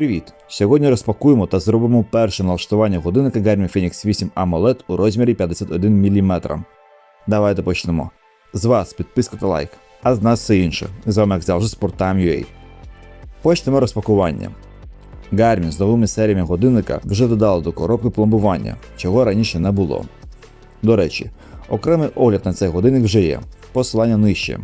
Привіт! Сьогодні розпакуємо та зробимо перше налаштування годинника Garmin Fenix 8 AMOLED у розмірі 51 мм. Давайте почнемо. З вас підписка та лайк, а з нас все інше. З вами як завжди Sporttime.ua. Почнемо розпакування. Garmin з новими серіями годинника вже додали до коробки пломбування, чого раніше не було. До речі, окремий огляд на цей годинник вже є. Посилання нижче.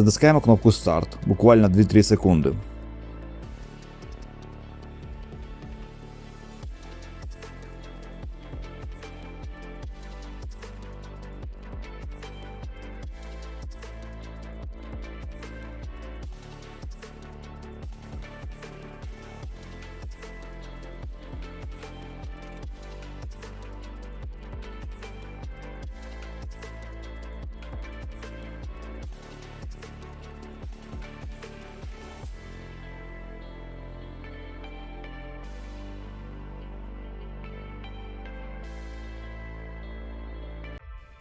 Затискаємо кнопку Старт буквально 2-3 секунди.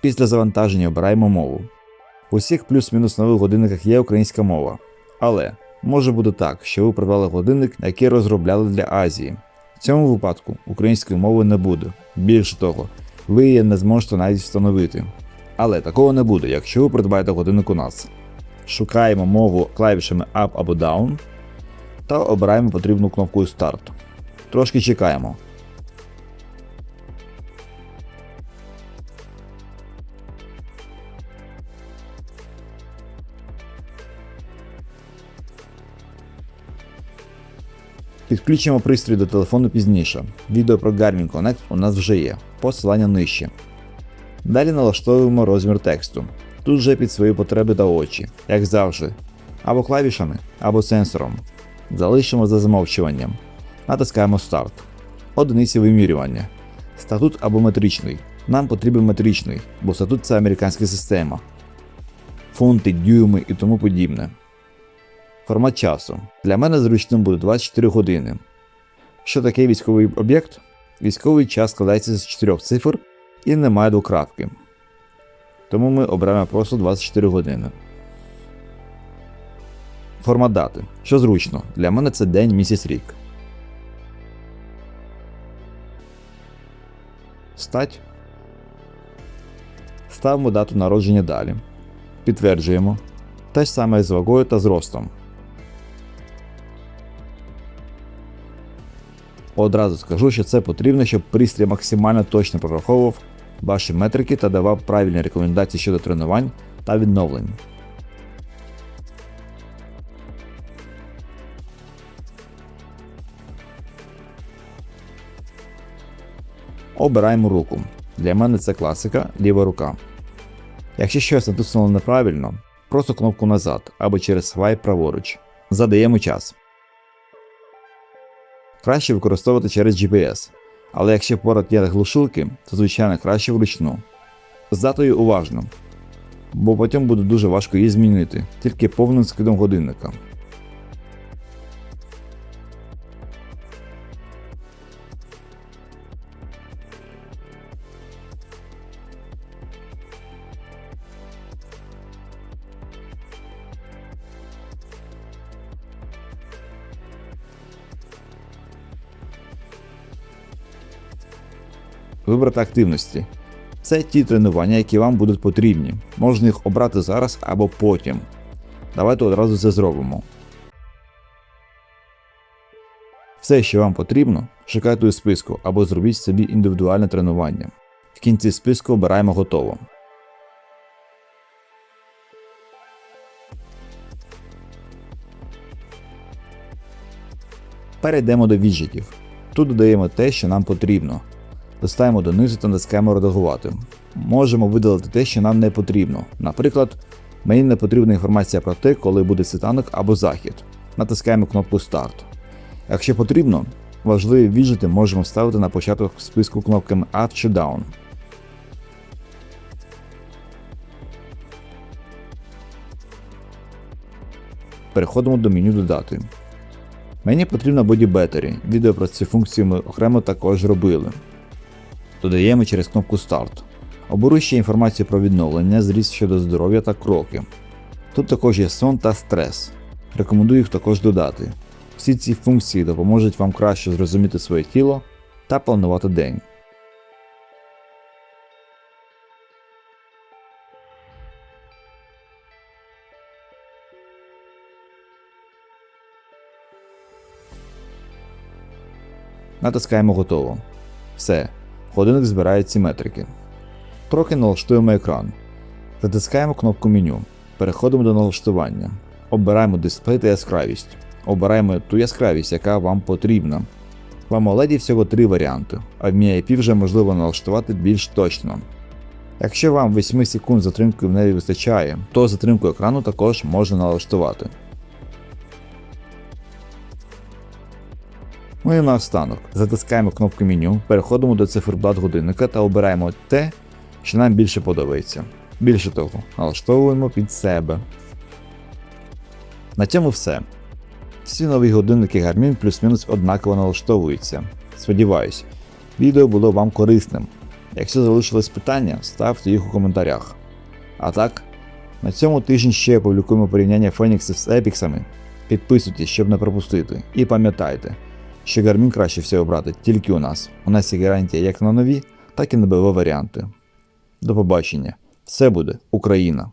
Після завантаження обираємо мову. У всіх плюс-мінус нових годинниках є українська мова. Але може бути так, що ви придбали годинник, який розробляли для Азії. В цьому випадку української мови не буде. Більше того, ви її не зможете навіть встановити. Але такого не буде, якщо ви придбаєте годинник у нас. Шукаємо мову клавішами Up або Down та обираємо потрібну кнопку Start. Трошки чекаємо. Підключимо пристрій до телефону пізніше. Відео про Garmin Connect у нас вже є, посилання нижче. Далі налаштовуємо розмір тексту. Тут вже під свої потреби та очі, як завжди, або клавішами, або сенсором. Залишимо за замовчуванням. Натискаємо старт. Одиниці вимірювання. Статут або метричний. Нам потрібен метричний, бо статут це американська система. Фунти, дюйми і тому подібне. Формат часу. Для мене зручним буде 24 години. Що таке військовий об'єкт? Військовий час складається з 4 цифр і немає двокрапки. Тому ми обираємо просто 24 години. Формат дати. Що зручно. Для мене це день, місяць, рік. Стать. Ставимо дату народження далі. Підтверджуємо. Те ж саме з вагою та зростом. Одразу скажу, що це потрібно, щоб пристрій максимально точно прораховував ваші метрики та давав правильні рекомендації щодо тренувань та відновлень. Обираємо руку. Для мене це класика ліва рука. Якщо щось натиснуло неправильно, просто кнопку назад або через свайп праворуч. Задаємо час. Краще використовувати через GPS, але якщо поряд є глушилки, то звичайно краще вручну. З датою уважно, бо потім буде дуже важко її змінити, тільки повним скидом годинника. Вибрати активності. Це ті тренування, які вам будуть потрібні. Можна їх обрати зараз або потім. Давайте одразу це зробимо. Все, що вам потрібно, шукайте у списку або зробіть собі індивідуальне тренування. В кінці списку обираємо готово. Перейдемо до віджитів. Тут додаємо те, що нам потрібно. Листаємо донизу та натискаємо редагувати. Можемо видалити те, що нам не потрібно. Наприклад, мені не потрібна інформація про те, коли буде світанок або захід. Натискаємо кнопку Старт. Якщо потрібно, важливі віджити можемо ставити на початок списку кнопками Up чи Down. Переходимо до меню Додати. Мені потрібно Body Battery. Відео про ці функції ми окремо також робили. Додаємо через кнопку Старт. Оберу ще інформацію про відновлення, зріст щодо здоров'я та кроки. Тут також є сон та стрес. Рекомендую їх також додати. Всі ці функції допоможуть вам краще зрозуміти своє тіло та планувати день. Натискаємо готово. Все. Годинник збирає ці метрики. Трохи налаштуємо екран. Затискаємо кнопку меню. Переходимо до налаштування. Обираємо дисплей та яскравість. Обираємо ту яскравість, яка вам потрібна. В AMOLED всього три варіанти, а в MIP вже можливо налаштувати більш точно. Якщо вам 8 секунд затримки в неї вистачає, то затримку екрану також можна налаштувати. Ну і наостанок. Затискаємо кнопку меню, переходимо до циферблат годинника та обираємо те, що нам більше подобається. Більше того, налаштовуємо під себе. На цьому все. Всі нові годинники Garmin плюс-мінус однаково налаштовуються. Сподіваюсь, відео було вам корисним. Якщо залишились питання, ставте їх у коментарях. А так, на цьому тижні ще публікуємо порівняння Феніксів з епіксами. Підписуйтесь, щоб не пропустити. І пам'ятайте, що Garmin краще всього брати тільки у нас. У нас є гарантія як на нові, так і на БВ варіанти. До побачення. Все буде Україна!